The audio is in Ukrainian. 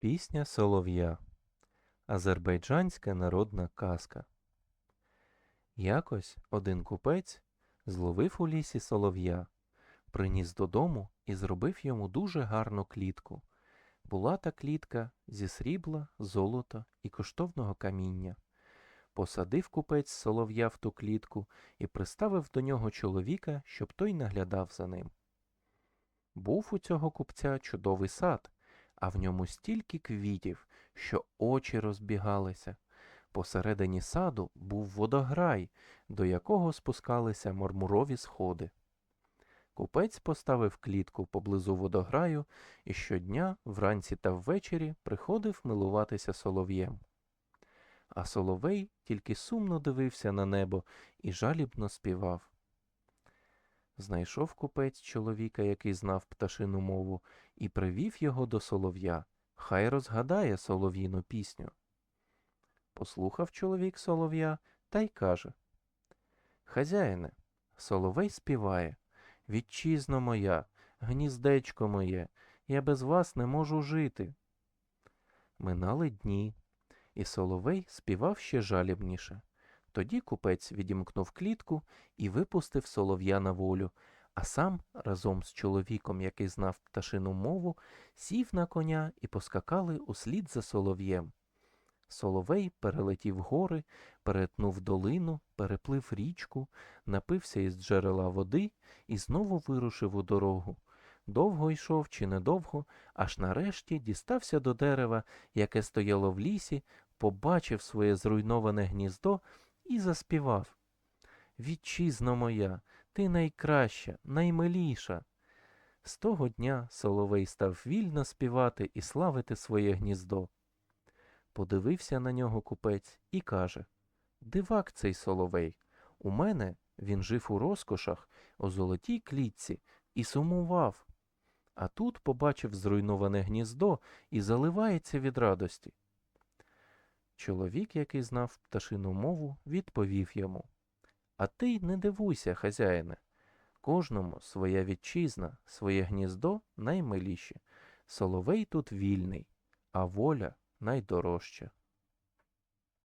Пісня Солов'я. Азербайджанська народна казка. Якось один купець зловив у лісі солов'я, приніс додому і зробив йому дуже гарну клітку. Була та клітка зі срібла, золота і коштовного каміння. Посадив купець солов'я в ту клітку і приставив до нього чоловіка, щоб той наглядав за ним. Був у цього купця чудовий сад, а в ньому стільки квітів, що очі розбігалися. Посередині саду був водограй, до якого спускалися мармурові сходи. Купець поставив клітку поблизу водограю і щодня, вранці та ввечері, приходив милуватися солов'єм. А соловей тільки сумно дивився на небо і жалібно співав. Знайшов купець чоловіка, який знав пташину мову, і привів його до солов'я. Хай розгадає солов'їну пісню. Послухав чоловік солов'я та й каже Хазяїне, соловей співає. Вітчизно моя, гніздечко моє, я без вас не можу жити. Минали дні, і соловей співав ще жалібніше. Тоді купець відімкнув клітку і випустив солов'я на волю, а сам разом з чоловіком, який знав пташину мову, сів на коня і поскакали услід за солов'єм. Соловей перелетів гори, перетнув долину, переплив річку, напився із джерела води і знову вирушив у дорогу. Довго йшов чи недовго, аж нарешті дістався до дерева, яке стояло в лісі, побачив своє зруйноване гніздо і заспівав. Вітчизно моя, ти найкраща, наймиліша. З того дня Соловей став вільно співати і славити своє гніздо. Подивився на нього купець і каже Дивак цей Соловей. У мене він жив у розкошах, у золотій клітці і сумував. А тут побачив зруйноване гніздо і заливається від радості. Чоловік, який знав пташину мову, відповів йому А ти й не дивуйся, хазяїне. Кожному своя вітчизна, своє гніздо наймиліше. Соловей тут вільний, а воля найдорожча.